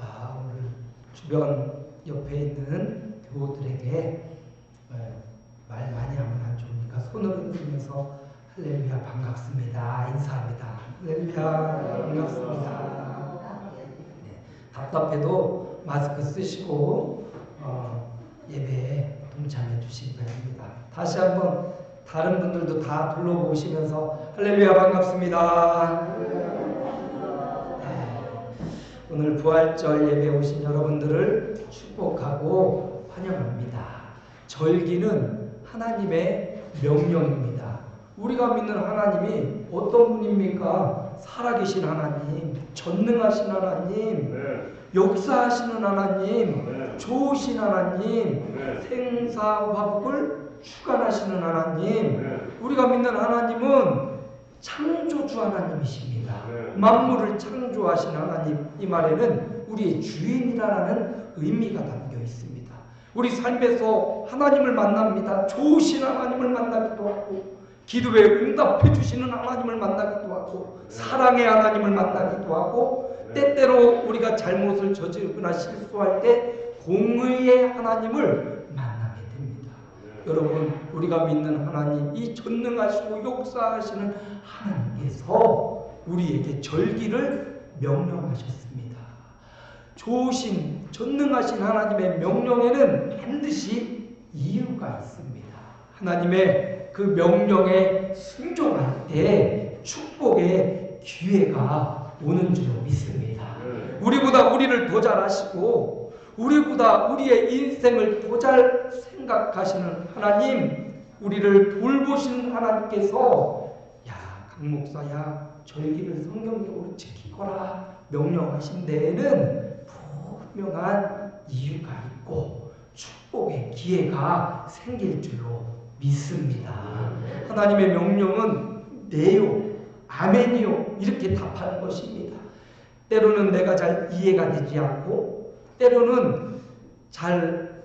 아, 오늘 주변 옆에 있는 교우들에게 어, 말 많이 하면 안 좋으니까 손을 흔들면서 할렐루야 반갑습니다. 인사합니다. 할렐루야 반갑습니다. 네, 답답해도 마스크 쓰시고 어, 예배에 동참해 주시기 바랍니다. 다시 한번 다른 분들도 다 둘러보시면서 할렐루야 반갑습니다. 네, 오늘 부활절 예배 오신 여러분들을 축복하고 환영합니다. 절기는 하나님의 명령입니다. 우리가 믿는 하나님이 어떤 분입니까? 살아계신 하나님, 전능하신 하나님, 네. 역사하시는 하나님, 네. 좋으신 하나님, 네. 생사화복을 주관하시는 하나님, 네. 우리가 믿는 하나님은 창조주 하나님이십니다. 네. 만물을 창조하신 하나님 이 말에는 우리의 주인이라는 의미가 담겨 있습니다. 우리 삶에서 하나님을 만납니다. 좋으신 하나님을 만나기도 하고 기도에 응답해 주시는 하나님을 만나기도 하고 사랑의 하나님을 만나기도 하고 때때로 우리가 잘못을 저지르거나 실수할 때 공의의 하나님을. 여러분 우리가 믿는 하나님 이 전능하시고 역사하시는 하나님께서 우리에게 절기를 명령하셨습니다. 좋으신 전능하신 하나님의 명령에는 반드시 이유가 있습니다. 하나님의 그 명령에 순종할 때 축복의 기회가 오는 줄 믿습니다. 네. 우리보다 우리를 더 잘하시고 우리보다 우리의 인생을 더 잘 생각하시는 하나님, 우리를 돌보시는 하나님께서 야, 강 목사야, 절기를 성경적으로 지키거라 명령하신 데에는 분명한 이유가 있고 축복의 기회가 생길 줄로 믿습니다. 하나님의 명령은 네요, 아멘이요 이렇게 답하는 것입니다. 때로는 내가 잘 이해가 되지 않고 때로는 잘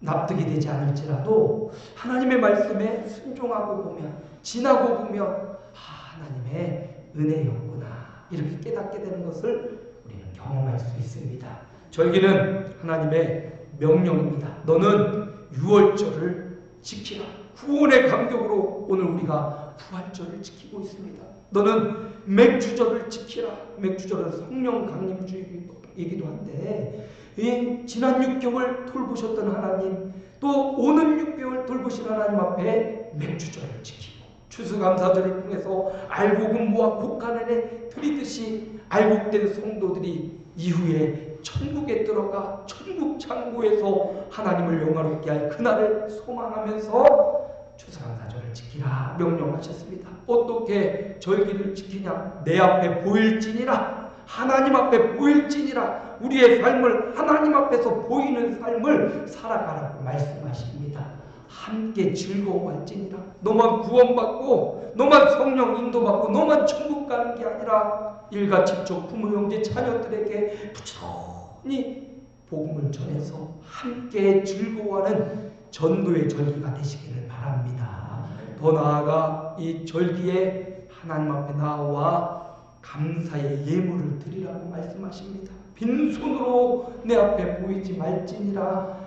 납득이 되지 않을지라도 하나님의 말씀에 순종하고 보면 지나고 보면 아, 하나님의 은혜였구나 이렇게 깨닫게 되는 것을 우리는 경험할 수 있습니다. 절기는 하나님의 명령입니다. 너는 유월절을 지키라. 구원의 감격으로 오늘 우리가 부활절을 지키고 있습니다. 너는 맥주절을 지키라. 맥주절은 성령 강림주이기도 한데 이 지난 6개월 돌보셨던 하나님 또 오는 6개월 돌보신 하나님 앞에 맥주절을 지키고 추수감사절을 통해서 알곡음부와 곡간에 들이듯이 알곡된 성도들이 이후에 천국에 들어가 천국 창고에서 하나님을 영화롭게 할 그날을 소망하면서 추수감사절을 지키라 명령하셨습니다. 어떻게 절기를 지키냐? 내 앞에 보일지니라 하나님 앞에 보일지니라 우리의 삶을 하나님 앞에서 보이는 삶을 살아가라고 말씀하십니다. 함께 즐거워할지니라 너만 구원받고 너만 성령 인도받고 너만 천국 가는 게 아니라 일가집족 부모 형제 자녀들에게 부지런히 복음을 전해서 함께 즐거워하는 전도의 절기가 되시기를 바랍니다. 더 나아가 이 절기에 하나님 앞에 나와 감사의 예물을 드리라고 말씀하십니다. 빈손으로 내 앞에 보이지 말지니라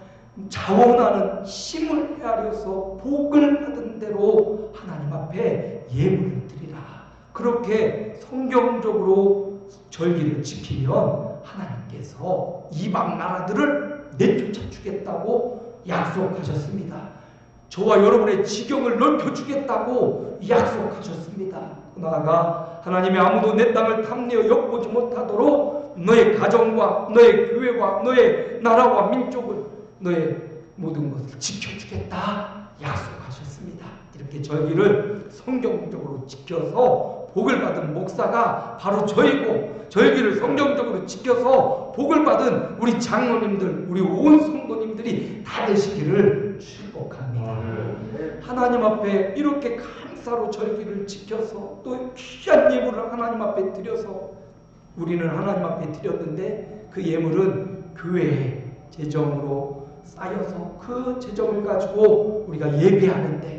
자원하는 힘을 헤아려서 복을 받은 대로 하나님 앞에 예물을 드리라. 그렇게 성경적으로 절기를 지키면 하나님께서 이방 나라들을 내쫓아 주겠다고 약속하셨습니다. 저와 여러분의 지경을 넓혀주겠다고 약속하셨습니다. 나아가 하나님의 아무도 내 땅을 탐내어 엿보지 못하도록 너의 가정과 너의 교회와 너의 나라와 민족을 너의 모든 것을 지켜주겠다 약속하셨습니다. 이렇게 절기를 성경적으로 지켜서 복을 받은 목사가 바로 저이고 절기를 성경적으로 지켜서 복을 받은 우리 장로님들, 우리 온 성도님들이 다 되시기를 축복합니다. 하나님 앞에 이렇게 감사로 절기를 지켜서 또 귀한 예물을 하나님 앞에 드려서 우리는 하나님 앞에 드렸는데 그 예물은 교회의 재정으로 쌓여서 그 재정을 가지고 우리가 예배하는데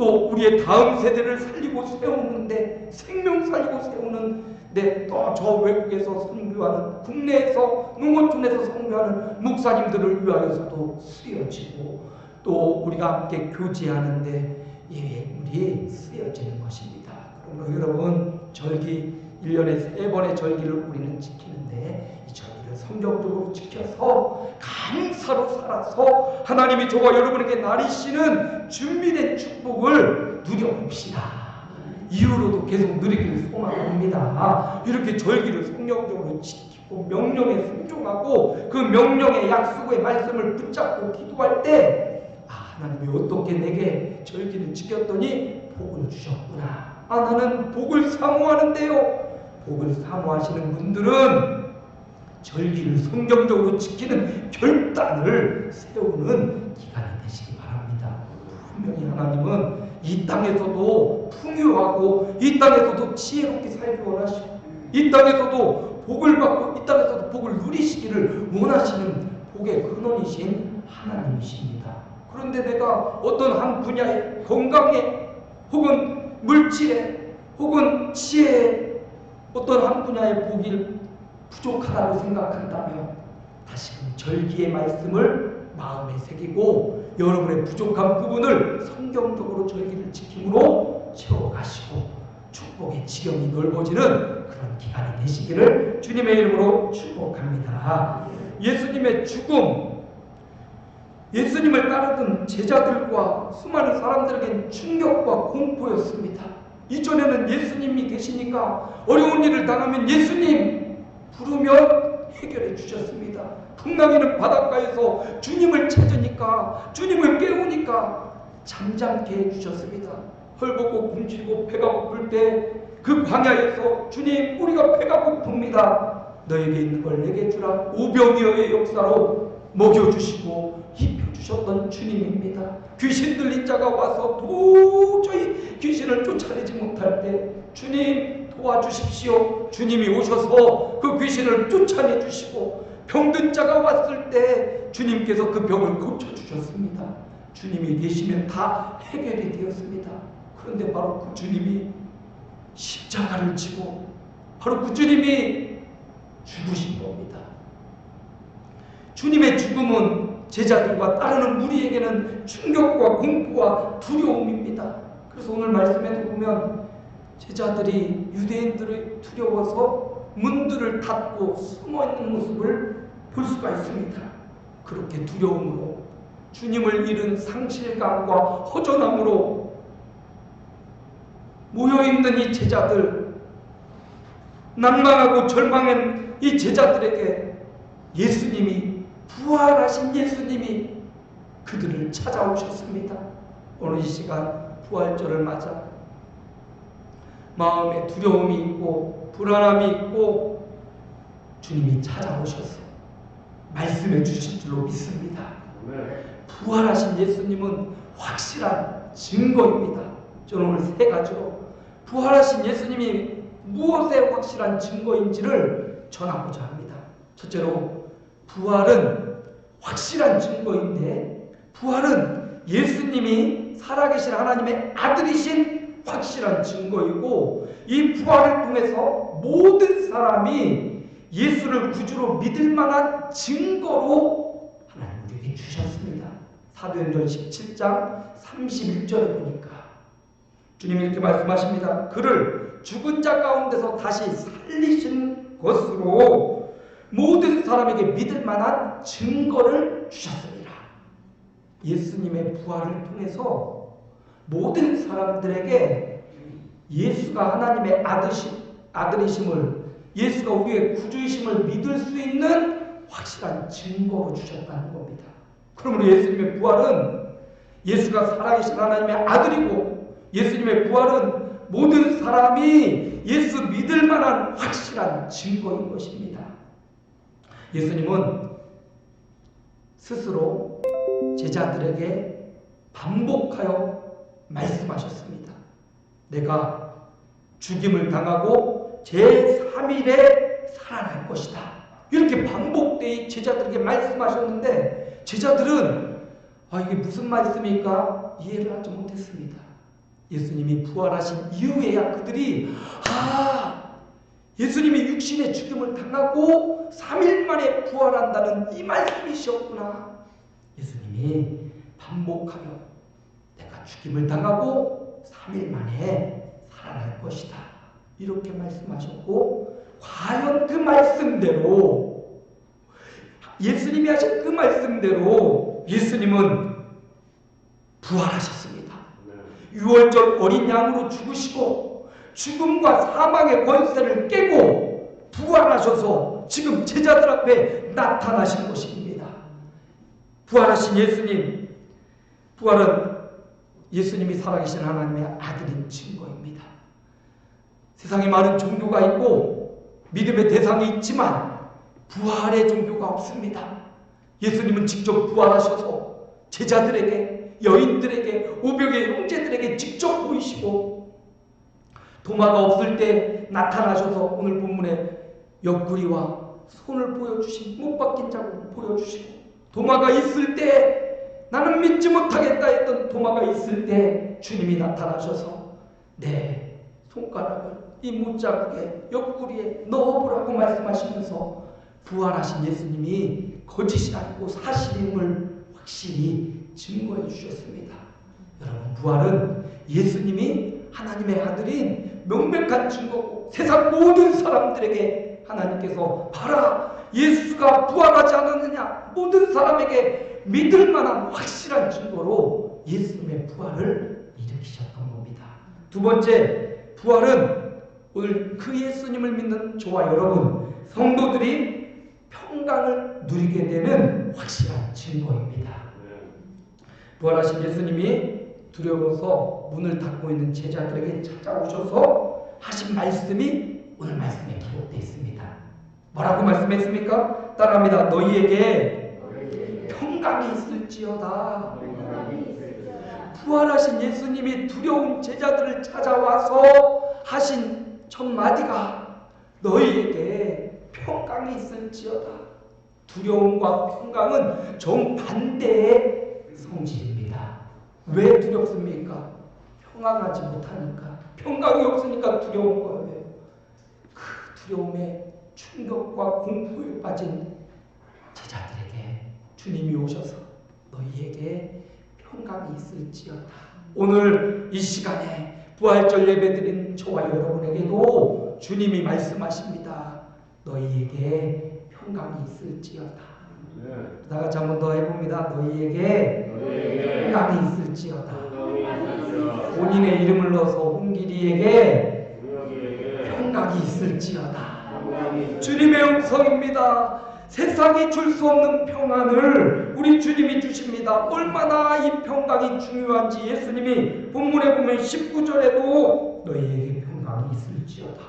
또 우리의 다음 세대를 살리고 세우는데 생명 살리고 세우는 네, 또저 외국에서 선교하는 국내에서 농어촌에서 선교하는 목사님들을 위하여서도 쓰여지고 또 우리가 함께 교제하는데 예, 우리 쓰여지는 것입니다. 그러므로 여러분 절기 1년에 세 번의 절기를 우리는 지키는데 이 절기를 성경적으로 지켜서 감사로 살아서 하나님이 저와 여러분에게 나리시는 준비된 축복을 누려봅시다. 이후로도 계속 누리기를 소망합니다. 이렇게 절기를 성경적으로 지키고 명령에 순종하고 그 명령의 약속의 말씀을 붙잡고 기도할 때 아, 하나님이 어떻게 내게 절기를 지켰더니 복을 주셨구나. 아, 나는 복을 사모하는데요. 복을 사모하시는 분들은 절기를 성경적으로 지키는 결단을 세우는 기간이 되시기 바랍니다. 분명히 하나님은 이 땅에서도 풍요하고 이 땅에서도 지혜롭게 살기 원하시고 이 땅에서도 복을 받고 이 땅에서도 복을 누리시기를 원하시는 복의 근원이신 하나님이십니다. 그런데 내가 어떤 한 분야에 건강에 혹은 물질에 혹은 지혜에 어떤 한 분야의 복이 부족하다고 생각한다면 다시금 절기의 말씀을 마음에 새기고 여러분의 부족한 부분을 성경적으로 절기를 지킴으로 채워가시고 축복의 지경이 넓어지는 그런 기간이 되시기를 주님의 이름으로 축복합니다. 예수님의 죽음 예수님을 따르던 제자들과 수많은 사람들에겐 충격과 공포였습니다. 이전에는 예수님이 계시니까 어려운 일을 당하면 예수님 부르면 해결해 주셨습니다. 풍랑이는 바닷가에서 주님을 찾으니까 주님을 깨우니까 잠잠케 해 주셨습니다. 헐벗고 굶주리고 배가 고플 때 그 광야에서 주님 우리가 배가 고픕니다. 너에게 있는 걸 내게 주라 오병이어의 역사로 먹여주시고 입혀주셨던 주님입니다. 귀신 들린 자가 와서 도저히 귀신을 쫓아내지 못할 때 주님 도와주십시오. 주님이 오셔서 그 귀신을 쫓아내 주시고 병든 자가 왔을 때 주님께서 그 병을 고쳐 주셨습니다. 주님이 계시면 다 해결이 되었습니다. 그런데 바로 그 주님이 십자가를 지고 바로 그 주님이 죽으신 겁니다. 주님의 죽음은 제자들과 따르는 무리에게는 충격과 공포와 두려움입니다. 그래서 오늘 말씀에도 보면 제자들이 유대인들을 두려워서 문들을 닫고 숨어 있는 모습을 볼 수가 있습니다. 그렇게 두려움으로 주님을 잃은 상실감과 허전함으로 모여있는 이 제자들, 낭망하고 절망한 이 제자들에게 예수님이, 부활하신 예수님이 그들을 찾아오셨습니다. 오늘 이 시간 부활절을 맞아 마음에 두려움이 있고 불안함이 있고 주님이 찾아오셔서 말씀해 주실 줄로 믿습니다. 부활하신 예수님은 확실한 증거입니다. 저는 오늘 세 가지로 부활하신 예수님이 무엇의 확실한 증거인지를 전하고자 합니다. 첫째로 부활은 확실한 증거인데 부활은 예수님이 살아계신 하나님의 아들이신 확실한 증거이고 이 부활을 통해서 모든 사람이 예수를 구주로 믿을 만한 증거로 하나님 우리에게 주셨습니다. 사도행전 17장 31절에 보니까 주님이 이렇게 말씀하십니다. 그를 죽은 자 가운데서 다시 살리신 것으로 모든 사람에게 믿을 만한 증거를 주셨습니다. 예수님의 부활을 통해서 모든 사람들에게 예수가 하나님의 아드시, 아들이심을 예수가 우리의 구주이심을 믿을 수 있는 확실한 증거로 주셨다는 겁니다. 그러므로 예수님의 부활은 예수가 살아계신 하나님의 아들이고 예수님의 부활은 모든 사람이 예수 믿을 만한 확실한 증거인 것입니다. 예수님은 스스로 제자들에게 반복하여 말씀하셨습니다. 내가 죽임을 당하고 제3일에 살아날 것이다. 이렇게 반복되이 제자들에게 말씀하셨는데 제자들은 아 이게 무슨 말씀일까 이해를 하지 못했습니다. 예수님이 부활하신 이후에야 그들이 아 예수님이 육신의 죽임을 당하고 3일 만에 부활한다는 이 말씀이셨구나. 예수님이 반복하여 내가 죽임을 당하고 3일 만에 살아날 것이다. 이렇게 말씀하셨고 과연 그 말씀대로 예수님이 하신 그 말씀대로 예수님은 부활하셨습니다. 6월절 어린 양으로 죽으시고 죽음과 사망의 권세를 깨고 부활하셔서 지금 제자들 앞에 나타나신 것입니다. 부활하신 예수님, 부활은 예수님이 살아계신 하나님의 아들인 증거입니다. 세상에 많은 종교가 있고 믿음의 대상이 있지만 부활의 종교가 없습니다. 예수님은 직접 부활하셔서 제자들에게 여인들에게 오병의 형제들에게 직접 보이시고 도마가 없을 때 나타나셔서 오늘 본문에 옆구리와 손을 보여주신 못 박힌 자국을 보여주시고 도마가 있을 때 나는 믿지 못하겠다 했던 도마가 있을 때 주님이 나타나셔서 내 손가락을 이 못자국에 옆구리에 넣어보라고 말씀하시면서 부활하신 예수님이 거짓이 아니고 사실임을 확실히 증거해 주셨습니다. 여러분 부활은 예수님이 하나님의 아들인 명백한 증거고 세상 모든 사람들에게 하나님께서 봐라 예수가 부활하지 않았느냐 모든 사람에게 믿을 만한 확실한 증거로 예수님의 부활을 일으키셨던 겁니다. 두 번째 부활은 오늘 그 예수님을 믿는 저와 여러분 성도들이 평강을 누리게 되는 확실한 증거입니다. 부활하신 예수님이 두려워서 문을 닫고 있는 제자들에게 찾아오셔서 하신 말씀이 오늘 말씀에 기록되어 있습니다. 뭐라고 말씀했습니까? 따라합니다. 너희에게 평강이 있을지어다. 부활하신 예수님이 두려운 제자들을 찾아와서 하신 첫 마디가 너희에게 평강이 있을지어다. 두려움과 평강은 정반대의 성질입니다. 왜 두렵습니까? 평안하지 못하니까. 평강이 없으니까 두려운 거예요. 그 두려움에 충격과 공포에 빠진 제자들에게 주님이 오셔서 너희에게 평강이 있을지어다. 오늘 이 시간에 부활절 예배드린 저와 여러분에게도 주님이 말씀하십니다. 너희에게 평강이 있을지어다. 다 같이 한번 더 해봅니다. 너희에게 평강이 있을지어다. 본인의 이름을 넣어서 홍길이에게 평강이 있을지어다. 주님의 음성입니다. 세상이 줄 수 없는 평안을 우리 주님이 주십니다. 얼마나 이 평강이 중요한지 예수님이 본문에 보면 19절에도 너희에게 평강이 있을지어다.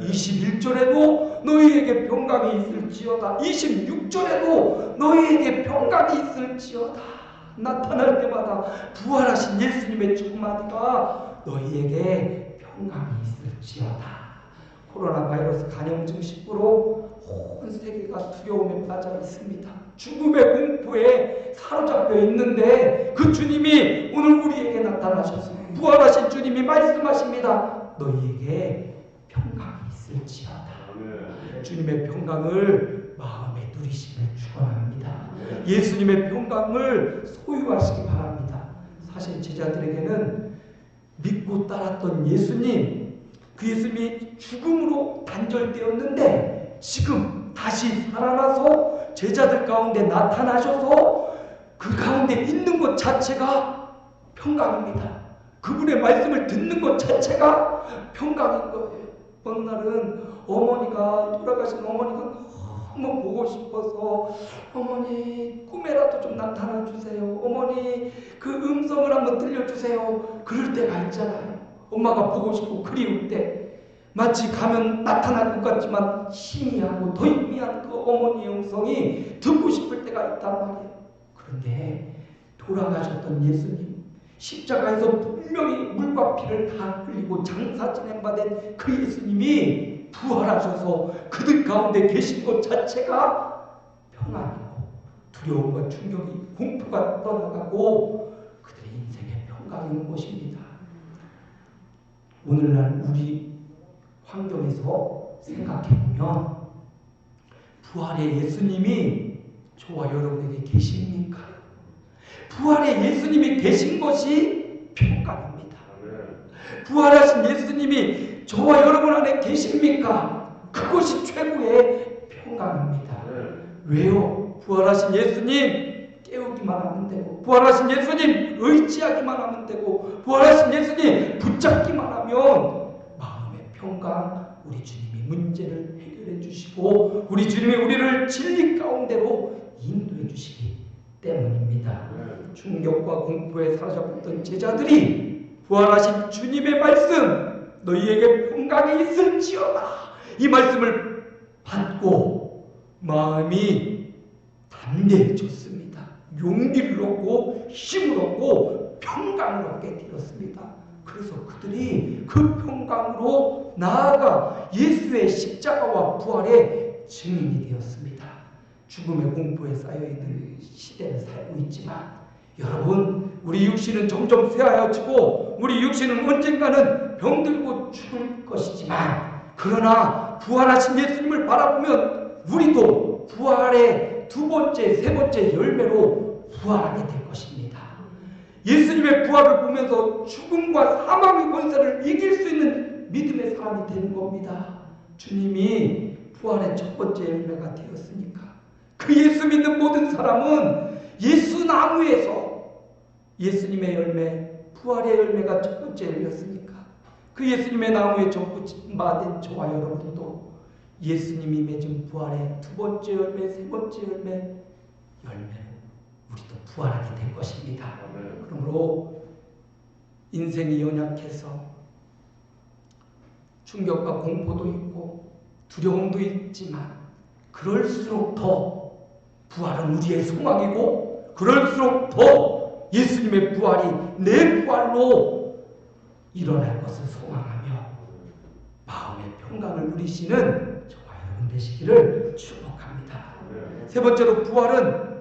21절에도 너희에게 평강이 있을지어다. 26절에도 너희에게 평강이 있을지어다. 나타날 때마다 부활하신 예수님의 첫 마디가 너희에게 평강이 있을지어다. 코로나 바이러스 감염증 19로 온 세계가 두려움에 빠져 있습니다. 죽음의 공포에 사로잡혀 있는데 그 주님이 오늘 우리에게 나타나셔서 부활하신 주님이 말씀하십니다. 너희에게 평강이 있을지어다. 주님의 평강을 마음에 누리시길 축원합니다. 예수님의 평강을 소유하시기 바랍니다. 사실 제자들에게는 믿고 따랐던 예수님 그 예수님이 죽음으로 단절되었는데 지금 다시 살아나서 제자들 가운데 나타나셔서 그 가운데 있는 것 자체가 평강입니다. 그분의 말씀을 듣는 것 자체가 평강인 거예요. 어느 날은 어머니가 돌아가신 어머니가 너무 보고 싶어서 어머니 꿈에라도 좀 나타나 주세요. 어머니 그 음성을 한번 들려주세요. 그럴 때가 있잖아요. 엄마가 보고 싶고 그리울 때 마치 가면 나타날 것 같지만 희미하고 더 희미한 그 어머니의 음성이 듣고 싶을 때가 있단 말이에요. 그런데 돌아가셨던 예수님 십자가에서 분명히 물과 피를 다 흘리고 장사 진행받은 그 예수님이 부활하셔서 그들 가운데 계신 것 자체가 평안이고 두려움과 충격이 공포가 떠나가고 그들의 인생에 평강이 온 것입니다. 오늘날 우리 환경에서 생각해보면 부활의 예수님이 저와 여러분에게 계십니까? 부활의 예수님이 계신 것이 평강입니다. 부활하신 예수님이 저와 여러분 안에 계십니까? 그것이 최고의 평강입니다. 왜요? 부활하신 예수님 깨우기만 하면 되고, 부활하신 예수님 의지하기만 하면 되고, 부활하신 예수님 붙잡기만 하면 평강, 우리 주님이 문제를 해결해 주시고, 우리 주님이 우리를 진리 가운데로 인도해 주시기 때문입니다. 충격과 공포에 사로잡혔던 제자들이 부활하신 주님의 말씀 너희에게 평강이 있을지어다 이 말씀을 받고 마음이 담대해졌습니다. 용기를 얻고 힘을 얻고 평강을 얻게 되었습니다. 그래서 그들이 그 평강으로 나아가 예수의 십자가와 부활의 증인이 되었습니다. 죽음의 공포에 쌓여 있는 시대를 살고 있지만 여러분 우리 육신은 점점 쇠하여지고 우리 육신은 언젠가는 병들고 죽을 것이지만 그러나 부활하신 예수님을 바라보면 우리도 부활의 두 번째, 세 번째 열매로 부활하게 될 것입니다. 예수님의 부활을 보면서 죽음과 사망의 권세를 이길 수 있는 믿음의 사람이 되는 겁니다. 주님이 부활의 첫 번째 열매가 되었으니까 그 예수 믿는 모든 사람은 예수 나무에서 예수님의 열매, 부활의 열매가 첫 번째 열렸으니까 그 예수님의 나무에 접붙임받은 저와 여러분도 예수님이 맺은 부활의 두 번째 열매, 세 번째 열매, 열매로 우리도 부활하게 될 것입니다. 그러므로 인생이 연약해서 충격과 공포도 있고 두려움도 있지만 그럴수록 더 부활은 우리의 소망이고 그럴수록 더 예수님의 부활이 내 부활로 일어날 것을 소망하며 마음의 평강을 누리시는 저와 여러분 되시기를 축복합니다. 세 번째로 부활은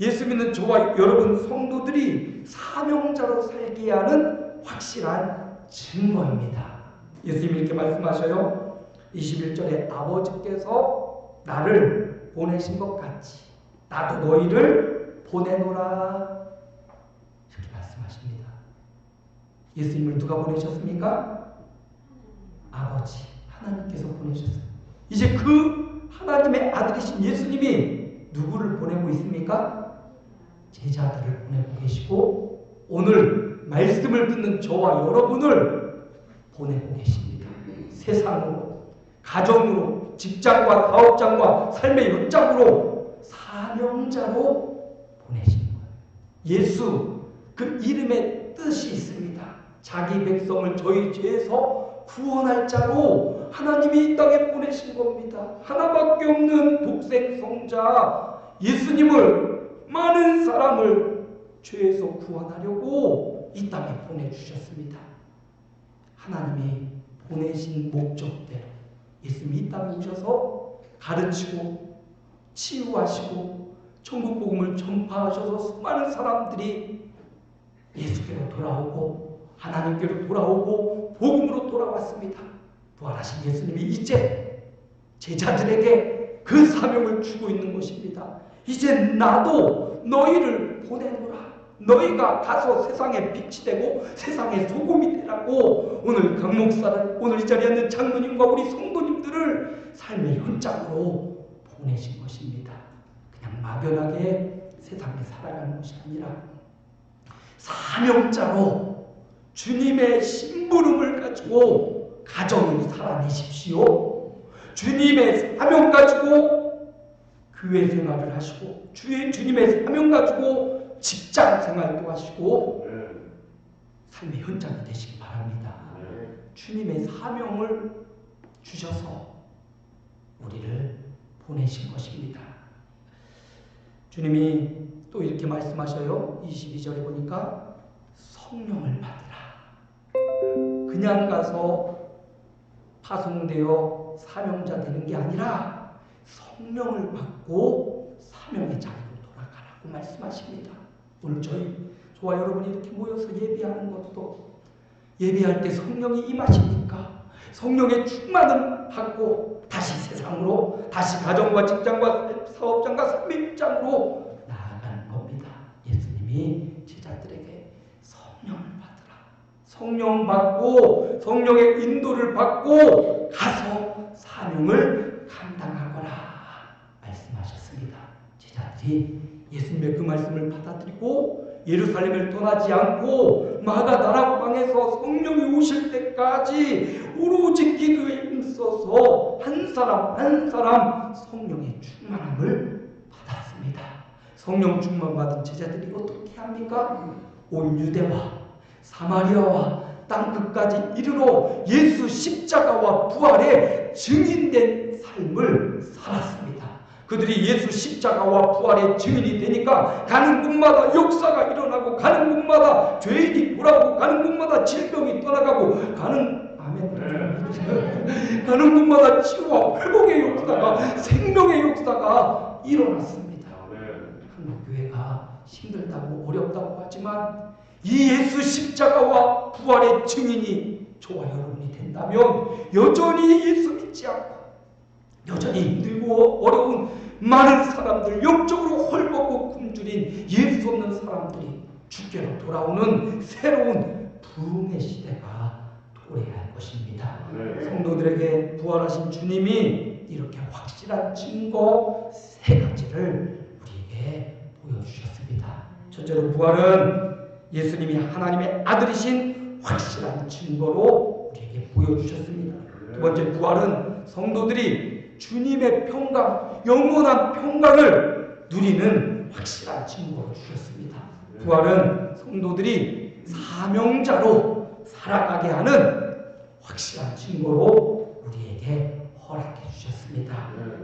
예수 믿는 저와 여러분 성도들이 사명자로 살게 하는 확실한 증거입니다. 예수님이 이렇게 말씀하셔요. 21절에 아버지께서 나를 보내신 것 같이 나도 너희를 보내노라 이렇게 말씀하십니다. 예수님을 누가 보내셨습니까? 아버지 하나님께서 보내셨어요. 이제 그 하나님의 아들이신 예수님이 누구를 보내고 있습니까? 제자들을 보내고 계시고 오늘 말씀을 듣는 저와 여러분을 보내고 계십니다. 세상으로, 가정으로, 직장과 사업장과 삶의 현장으로 사명자로 보내신 거예요. 예수 그 이름의 뜻이 있습니다. 자기 백성을 저희 죄에서 구원할 자로 하나님이 이 땅에 보내신 겁니다. 하나밖에 없는 독생 성자 예수님을 많은 사람을 죄에서 구원하려고 이 땅에 보내주셨습니다. 하나님이 보내신 목적대로 예수님이 이 땅에 오셔서 가르치고 치유하시고 천국 복음을 전파하셔서 수많은 사람들이 예수께로 돌아오고 하나님께로 돌아오고 복음으로 돌아왔습니다. 부활하신 예수님이 이제 제자들에게 그 사명을 주고 있는 것입니다. 이제 나도 너희를 보내노라. 너희가 가서 세상의 빛이 되고 세상의 소금이 되라고 오늘 강 목사를 오늘 이 자리에 있는 장로님과 우리 성도님들을 삶의 현장으로 보내신 것입니다. 그냥 막연하게 세상에 살아가는 것이 아니라 사명자로 주님의 심부름을 가지고 가정을 살아내십시오. 주님의 사명 가지고 교회 생활을 하시고 주의 주님의 사명 가지고 직장 생활도 하시고 삶의 현장이 되시기 바랍니다. 주님의 사명을 주셔서 우리를 보내신 것입니다. 주님이 또 이렇게 말씀하셔요. 22절에 보니까 성령을 받으라. 그냥 가서 파송되어 사명자 되는 게 아니라 성령을 받고 사명의 자리로 돌아가라고 말씀하십니다. 오늘 저희 저와 여러분이 이렇게 모여서 예배하는 것도 예배할 때 성령이 임하십니까? 성령의 충만을 받고 다시 세상으로 다시 가정과 직장과 사업장과 삶입장으로 나아가는 겁니다. 예수님이 제자들에게 성령을 받으라. 성령 받고 성령의 인도를 받고 가서 사명을 감당하거라 말씀하셨습니다. 제자들이 예수님의 그 말씀을 받아들이고 예루살렘을 떠나지 않고 마가다락 방에서 성령이 오실 때까지 오로지 기도에 힘써서 한 사람 한 사람 성령의 충만함을 받았습니다. 성령 충만 받은 제자들이 어떻게 합니까? 온 유대와 사마리아와 땅 끝까지 이르러 예수 십자가와 부활의 증인된 삶을 살았습니다. 그들이 예수 십자가와 부활의 증인이 되니까 가는 곳마다 역사가 일어나고 가는 곳마다 죄인이 돌아오고 가는 곳마다 질병이 떠나가고 가는 아멘 가는 곳마다 치유와 회복의 역사가 생명의 역사가 일어났습니다. 한국 교회가 힘들다고 어렵다고 하지만 이 예수 십자가와 부활의 증인이 저와 여러분이 된다면 여전히 예수 믿지 않고 여전히 힘들고 어려운 많은 사람들 영적으로 헐벗고 굶주린 예수 없는 사람들이 주께로 돌아오는 새로운 부흥의 시대가 도래할 것입니다. 네. 성도들에게 부활하신 주님이 이렇게 확실한 증거 세 가지를 우리에게 보여주셨습니다. 첫째로 부활은 예수님이 하나님의 아들이신 확실한 증거로 우리에게 보여주셨습니다. 두 번째 부활은 성도들이 주님의 평강, 영원한 평강을 누리는 확실한 증거를 주셨습니다. 부활은 성도들이 사명자로 살아가게 하는 확실한 증거로 우리에게 허락해 주셨습니다.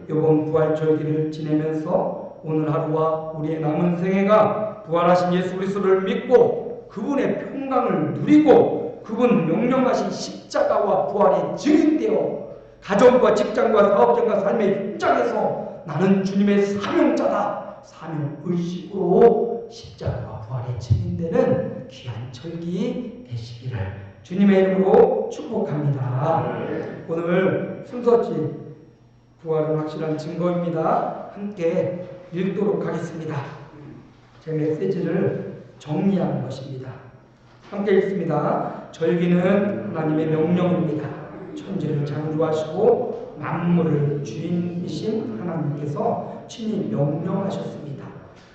이번 부활절기를 지내면서 오늘 하루와 우리의 남은 생애가 부활하신 예수 그리스도를 믿고 그분의 평강을 누리고 그분 명령하신 십자가와 부활의 증인되어 가정과 직장과 사업장과 삶의 현장에서 나는 주님의 사명자다 사명 의식으로 십자가와 부활의 증인되는 귀한 절기 되시기를 주님의 이름으로 축복합니다. 오늘 순서지 부활은 확실한 증거입니다. 함께 읽도록 하겠습니다. 제 메시지를 정리하는 것입니다. 함께 읽습니다. 절기는 하나님의 명령입니다. 천지를 창조하시고 만물을 주인이신 하나님께서 친히 명령하셨습니다.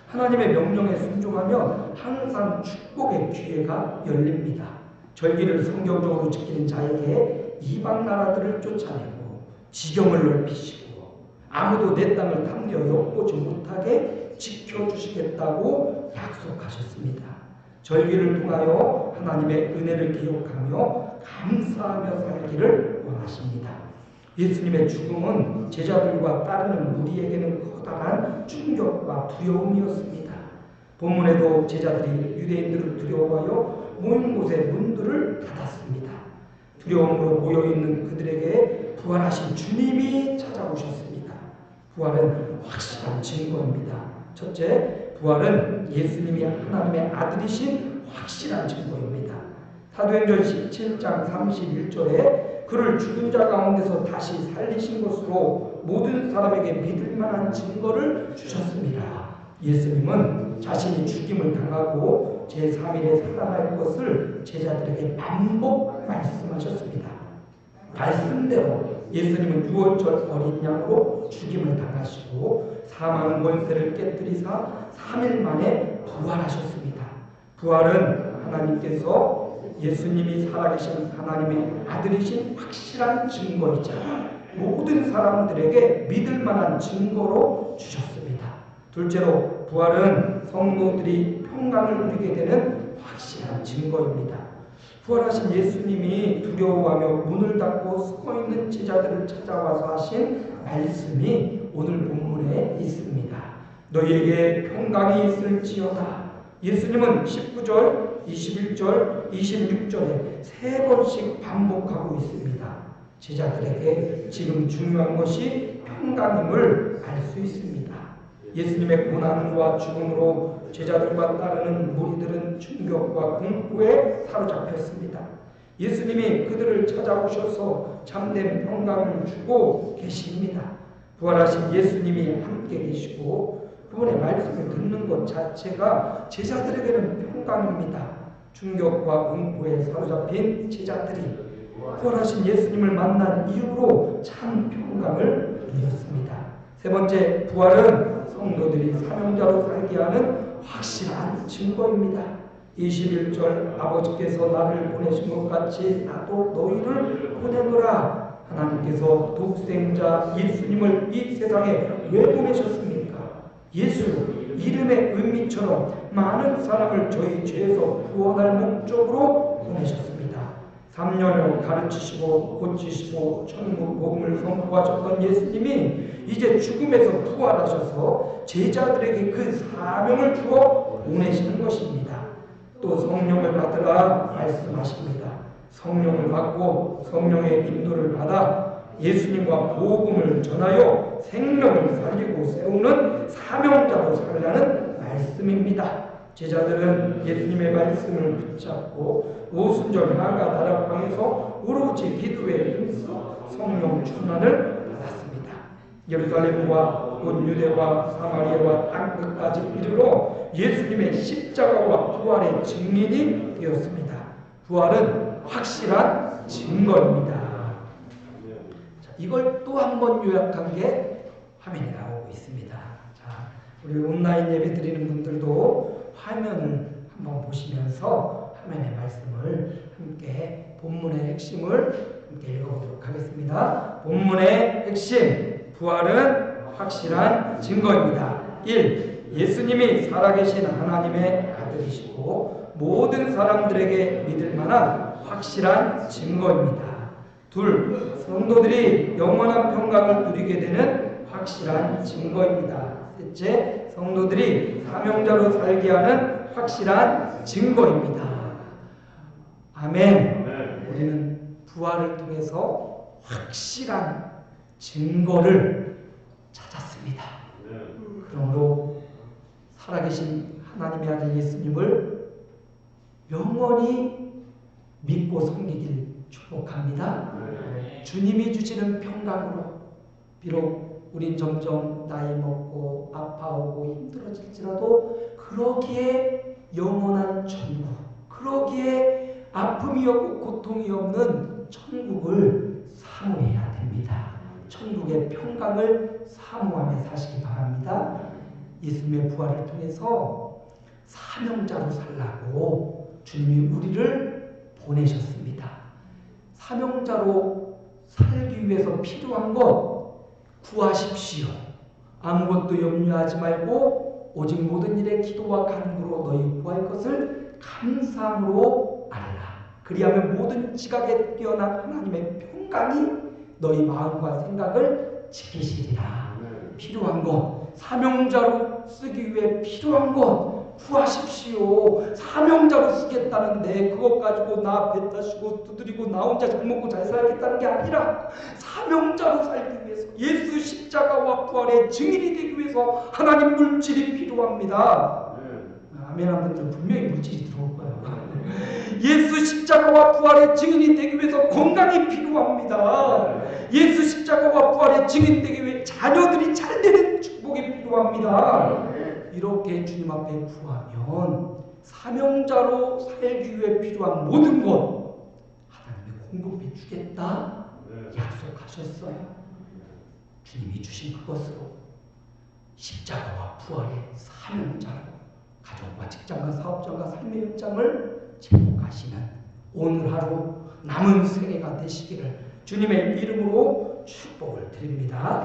하나님의 명령에 순종하면 항상 축복의 기회가 열립니다. 절기를 성경적으로 지키는 자에게 이방 나라들을 쫓아내고 지경을 넓히시고 아무도 내 땅을 탐내어 엿보지 못하게 지켜주시겠다고 약속하셨습니다. 절기를 통하여 하나님의 은혜를 기억하며 감사하며 살기를 원하십니다. 예수님의 죽음은 제자들과 따르는 무리에게는 커다란 충격과 두려움이었습니다. 본문에도 제자들이 유대인들을 두려워하여 모인 곳의 문들을 닫았습니다. 두려움으로 모여있는 그들에게 부활하신 주님이 찾아오셨습니다. 부활은 확실한 증거입니다. 첫째, 부활은 예수님이 하나님의 아들이신 확실한 증거입니다. 사도행전 17장 31절에 그를 죽은 자 가운데서 다시 살리신 것으로 모든 사람에게 믿을 만한 증거를 주셨습니다. 예수님은 자신이 죽임을 당하고 제3일에 살아날 것을 제자들에게 반복 말씀하셨습니다. 말씀대로 예수님은 6월절 어린 양으로 죽임을 당하시고 사망 권세를 깨뜨리사 3일 만에 부활하셨습니다. 부활은 하나님께서 예수님이 살아계신 하나님의 아들이신 확실한 증거이자 모든 사람들에게 믿을 만한 증거로 주셨습니다. 둘째로 부활은 성도들이 평강을 누리게 되는 확실한 증거입니다. 부활하신 예수님이 두려워하며 문을 닫고 숨어 있는 제자들을 찾아와서 하신 말씀이 오늘 본문에 있습니다. 너희에게 평강이 있을지어다. 예수님은 19절, 21절, 26절에 세 번씩 반복하고 있습니다. 제자들에게 지금 중요한 것이 평강임을 알 수 있습니다. 예수님의 고난과 죽음으로 제자들과 따르는 무리들은 충격과 공포에 사로잡혔습니다. 예수님이 그들을 찾아오셔서 참된 평강을 주고 계십니다. 부활하신 예수님이 함께 계시고 그분의 말씀을 듣는 것 자체가 제자들에게는 평강입니다. 충격과 공포에 사로잡힌 제자들이 부활하신 예수님을 만난 이후로 참 평강을 누렸습니다. 세 번째, 부활은 성도들이 사명자로 살게 하는 확실한 증거입니다. 21절 아버지께서 나를 보내신 것 같이 나도 너희를 보내노라. 하나님께서 독생자 예수님을 이 세상에 왜 보내셨습니까? 예수 이름의 의미처럼 많은 사람을 저희 죄에서 구원할 목적으로 보내셨습니다. 3년을 가르치시고 고치시고 천국 복음을 선포하셨던 예수님이 이제 죽음에서 부활하셔서 제자들에게 그 사명을 주어 보내시는 것입니다. 또 성령을 받으라 말씀하십니다. 성령을 받고 성령의 인도를 받아 예수님과 복음을 전하여 생명을 살리고 세우는 사명자로 살라는 말씀입니다. 제자들은 예수님의 말씀을 붙잡고 오순절 하가 나락방에서 오로지 기도에 힘써 성령 충만을 받았습니다. 예루살렘과 온 유대와 사마리아와 땅 끝까지 이르러 예수님의 십자가와 부활의 증인이 되었습니다. 부활은 확실한 증거입니다. 자, 이걸 또 한 번 요약한 게 화면에 나오고 있습니다. 자, 우리 온라인 예배 드리는 분들도 화면을 한번 보시면서 화면의 말씀을 함께 본문의 핵심을 함께 읽어보도록 하겠습니다. 본문의 핵심 부활은 확실한 증거입니다. 1. 예수님이 살아계신 하나님의 아들이시고 모든 사람들에게 믿을 만한 확실한 증거입니다. 둘, 성도들이 영원한 평강을 누리게 되는 확실한 증거입니다. 셋째, 성도들이 사명자로 살게 하는 확실한 증거입니다. 아멘. 우리는 부활을 통해서 확실한 증거를 찾았습니다. 그러므로 살아계신 하나님의 아들 예수님을 영원히 믿고 섬기길 축복합니다. 주님이 주시는 평강으로 비록 우린 점점 나이 먹고 아파오고 힘들어질지라도 그러기에 영원한 천국, 그러기에 아픔이 없고 고통이 없는 천국을 사모해야 됩니다. 천국의 평강을 사모하며 사시기 바랍니다. 예수님의 부활을 통해서 사명자로 살라고 주님이 우리를 보내셨습니다. 사명자로 살기 위해서 필요한 것 구하십시오. 아무것도 염려하지 말고 오직 모든 일에 기도와 간구로 너희 구할 것을 감사함으로 알라. 그리하면 모든 지각에 뛰어난 하나님의 평강이 너희 마음과 생각을 지키시리라. 필요한 것, 사명자로 쓰기 위해 필요한 것 구하십시오. 사명자로 쓰겠다는데 그것 가지고 나배 타시고 두드리고 나 혼자 잘 먹고 잘 살겠다는 게 아니라 사명자로 살기 위해서 예수 십자가와 부활의 증인이 되기 위해서 하나님 물질이 필요합니다. 아멘 하는 분들 분명히 물질이 들어올 거예요. 예수 십자가와 부활의 증인이 되기 위해서 건강이 필요합니다. 예수 십자가와 부활의 증인 되기 위해 자녀들이 잘 되는 축복이 필요합니다. 이렇게 주님 앞에 구하면 사명자로 살기 위해 필요한 모든 것 하나님이 공급해 주겠다 약속하셨어요. 주님이 주신 그것으로 십자가와 부활의 사명자로 가정과 직장과 사업장과 삶의 현장을 제목하시는 오늘 하루 남은 생애가 되시기를 주님의 이름으로 축복을 드립니다.